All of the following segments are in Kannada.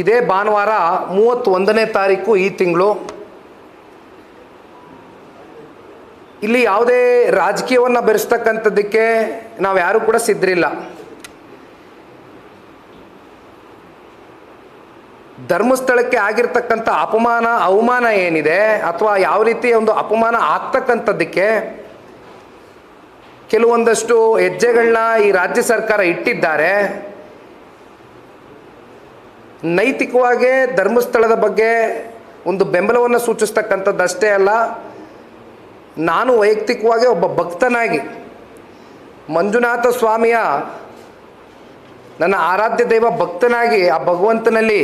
ಇದೇ ಭಾನುವಾರ ಮೂವತ್ತೊಂದನೇ ತಾರೀಕು ಈ ತಿಂಗಳು. ಇಲ್ಲಿ ಯಾವುದೇ ರಾಜಕೀಯವನ್ನು ಬೆರೆಸ್ತಕ್ಕಂಥದ್ದಕ್ಕೆ ನಾವು ಯಾರೂ ಕೂಡ ಸಿದ್ಧರಿಲ್ಲ. ಧರ್ಮಸ್ಥಳಕ್ಕೆ ಆಗಿರ್ತಕ್ಕಂಥ ಅಪಮಾನ, ಅವಮಾನ ಏನಿದೆ ಅಥವಾ ಯಾವ ರೀತಿ ಒಂದು ಅಪಮಾನ ಆಗ್ತಕ್ಕಂಥದ್ದಕ್ಕೆ ಕೆಲವೊಂದಷ್ಟು ಹೆಜ್ಜೆಗಳನ್ನ ಈ ರಾಜ್ಯ ಸರ್ಕಾರ ಇಟ್ಟಿದ್ದಾರೆ. ನೈತಿಕವಾಗಿ ಧರ್ಮಸ್ಥಳದ ಬಗ್ಗೆ ಒಂದು ಬೆಂಬಲವನ್ನು ಸೂಚಿಸ್ತಕ್ಕಂಥದ್ದಷ್ಟೇ ಅಲ್ಲ, ನಾನು ವೈಯಕ್ತಿಕವಾಗಿ ಒಬ್ಬ ಭಕ್ತನಾಗಿ ಮಂಜುನಾಥ ಸ್ವಾಮಿಯ ನನ್ನ ಆರಾಧ್ಯ ದೈವ ಭಕ್ತನಾಗಿ ಆ ಭಗವಂತನಲ್ಲಿ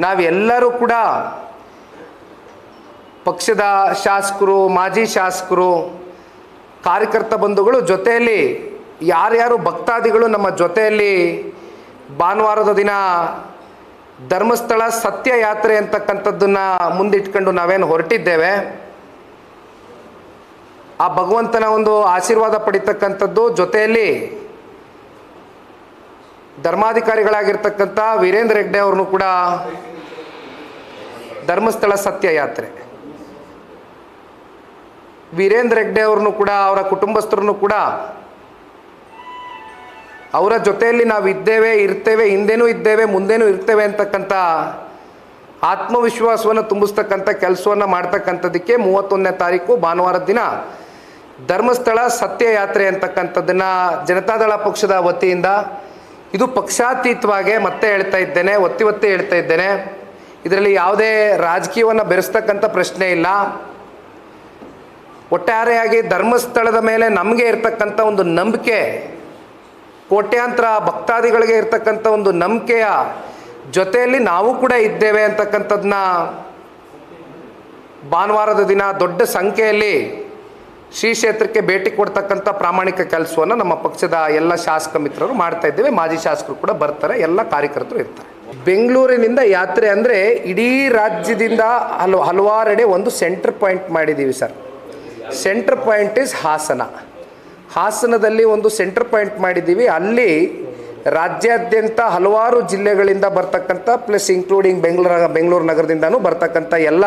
ನಾವೆಲ್ಲರೂ ಕೂಡ ಪಕ್ಷದ ಶಾಸಕರು, ಮಾಜಿ ಶಾಸಕರು, ಕಾರ್ಯಕರ್ತ ಬಂಧುಗಳು ಜೊತೆಯಲ್ಲಿ ಯಾರ್ಯಾರು ಭಕ್ತಾದಿಗಳು ನಮ್ಮ ಜೊತೆಯಲ್ಲಿ ಭಾನುವಾರದ ದಿನ ಧರ್ಮಸ್ಥಳ ಸತ್ಯ ಯಾತ್ರೆ ಅಂತಕ್ಕಂಥದ್ದನ್ನ ಮುಂದಿಟ್ಕೊಂಡು ನಾವೇನು ಹೊರಟಿದ್ದೇವೆ, ಆ ಭಗವಂತನ ಒಂದು ಆಶೀರ್ವಾದ ಪಡಿತಕ್ಕಂಥದ್ದು ಜೊತೆಯಲ್ಲಿ ಧರ್ಮಾಧಿಕಾರಿಗಳಾಗಿರ್ತಕ್ಕಂಥ ವೀರೇಂದ್ರ ಹೆಗ್ಡೆ ಅವ್ರನ್ನು ಕೂಡ ಧರ್ಮಸ್ಥಳ ಸತ್ಯ ಯಾತ್ರೆ ವೀರೇಂದ್ರ ಹೆಗ್ಡೆ ಅವ್ರನ್ನು ಕೂಡ, ಅವರ ಕುಟುಂಬಸ್ಥರನ್ನು ಕೂಡ ಅವರ ಜೊತೆಯಲ್ಲಿ ನಾವು ಇದ್ದೇವೆ, ಇರ್ತೇವೆ, ಹಿಂದೆನೂ ಇದ್ದೇವೆ, ಮುಂದೆನೂ ಇರ್ತೇವೆ ಅಂತಕ್ಕಂಥ ಆತ್ಮವಿಶ್ವಾಸವನ್ನು ತುಂಬಿಸ್ತಕ್ಕಂಥ ಕೆಲಸವನ್ನು ಮಾಡ್ತಕ್ಕಂಥದ್ದಕ್ಕೆ ಮೂವತ್ತೊಂದನೇ ತಾರೀಕು ಭಾನುವಾರ ದಿನ ಧರ್ಮಸ್ಥಳ ಸತ್ಯ ಯಾತ್ರೆ ಅಂತಕ್ಕಂಥದ್ದನ್ನು ಜನತಾದಳ ಪಕ್ಷದ ವತಿಯಿಂದ ಇದು ಪಕ್ಷಾತೀತವಾಗಿ ಮತ್ತೆ ಹೇಳ್ತಾ ಇದ್ದೇನೆ, ಒತ್ತಿ ಒತ್ತಿ ಹೇಳ್ತಾ ಇದ್ದೇನೆ. ಇದರಲ್ಲಿ ಯಾವುದೇ ರಾಜಕೀಯವನ್ನು ಬೆರೆಸ್ತಕ್ಕಂಥ ಪ್ರಶ್ನೆ ಇಲ್ಲ. ಒಟ್ಟಾರೆಯಾಗಿ ಧರ್ಮಸ್ಥಳದ ಮೇಲೆ ನಮಗೆ ಇರ್ತಕ್ಕಂಥ ಒಂದು ನಂಬಿಕೆ ಕೋಟ್ಯಾಂತರ ಭಕ್ತಾದಿಗಳಿಗೆ ಇರ್ತಕ್ಕಂಥ ಒಂದು ನಂಬಿಕೆಯ ಜೊತೆಯಲ್ಲಿ ನಾವು ಕೂಡ ಇದ್ದೇವೆ ಅಂತಕ್ಕಂಥದ್ದನ್ನ ಭಾನುವಾರದ ದಿನ ದೊಡ್ಡ ಸಂಖ್ಯೆಯಲ್ಲಿ ಶ್ರೀ ಕ್ಷೇತ್ರಕ್ಕೆ ಭೇಟಿ ಕೊಡ್ತಕ್ಕಂಥ ಪ್ರಾಮಾಣಿಕ ಕೆಲಸವನ್ನು ನಮ್ಮ ಪಕ್ಷದ ಎಲ್ಲ ಶಾಸಕ ಮಿತ್ರರು ಮಾಡ್ತಾ ಇದ್ದೇವೆ. ಮಾಜಿ ಶಾಸಕರು ಕೂಡ ಬರ್ತಾರೆ. ಎಲ್ಲ ಕಾರ್ಯಕರ್ತರು ಇರ್ತಾರೆ. ಬೆಂಗಳೂರಿನಿಂದ ಯಾತ್ರೆ ಅಂದರೆ ಇಡೀ ರಾಜ್ಯದಿಂದ ಹಲವು ಹಲವಾರೆಡೆ ಒಂದು ಸೆಂಟರ್ ಪಾಯಿಂಟ್ ಮಾಡಿದ್ದೀವಿ sir. Centre point is Hassan. ಹಾಸನದಲ್ಲಿ ಒಂದು ಸೆಂಟರ್ ಪಾಯಿಂಟ್ ಮಾಡಿದ್ದೀವಿ. ಅಲ್ಲಿ ರಾಜ್ಯಾದ್ಯಂತ ಹಲವಾರು ಜಿಲ್ಲೆಗಳಿಂದ ಬರ್ತಕ್ಕಂಥ ಪ್ಲಸ್ ಇನ್ಕ್ಲೂಡಿಂಗ್ ಬೆಂಗಳೂರು ಬೆಂಗಳೂರು ನಗರದಿಂದನೂ ಬರ್ತಕ್ಕಂಥ ಎಲ್ಲ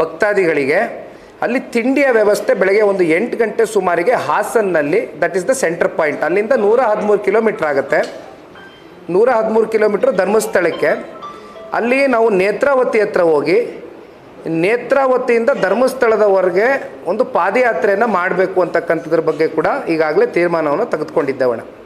ಭಕ್ತಾದಿಗಳಿಗೆ ಅಲ್ಲಿ ತಿಂಡಿಯ ವ್ಯವಸ್ಥೆ ಬೆಳಗ್ಗೆ ಒಂದು ಎಂಟು ಗಂಟೆ ಸುಮಾರಿಗೆ ಹಾಸನ್ನಲ್ಲಿ that is the centre point ಅಲ್ಲಿಂದ ನೂರ ಹದಿಮೂರು ಕಿಲೋಮೀಟ್ರ್ ಆಗುತ್ತೆ. ನೂರ ಹದಿಮೂರು ಕಿಲೋಮೀಟ್ರ್ ಧರ್ಮಸ್ಥಳಕ್ಕೆ. ಅಲ್ಲಿ ನಾವು ನೇತ್ರಾವತಿ ಹತ್ರ ಹೋಗಿ ನೇತ್ರಾವತಿಯಿಂದ ಧರ್ಮಸ್ಥಳದವರೆಗೆ ಒಂದು ಪಾದಯಾತ್ರೆಯನ್ನು ಮಾಡಬೇಕು ಅಂತಕ್ಕಂಥದ್ರ ಬಗ್ಗೆ ಕೂಡ ಈಗಾಗಲೇ ತೀರ್ಮಾನವನ್ನು ತೆಗೆದುಕೊಂಡಿದ್ದೇವಣ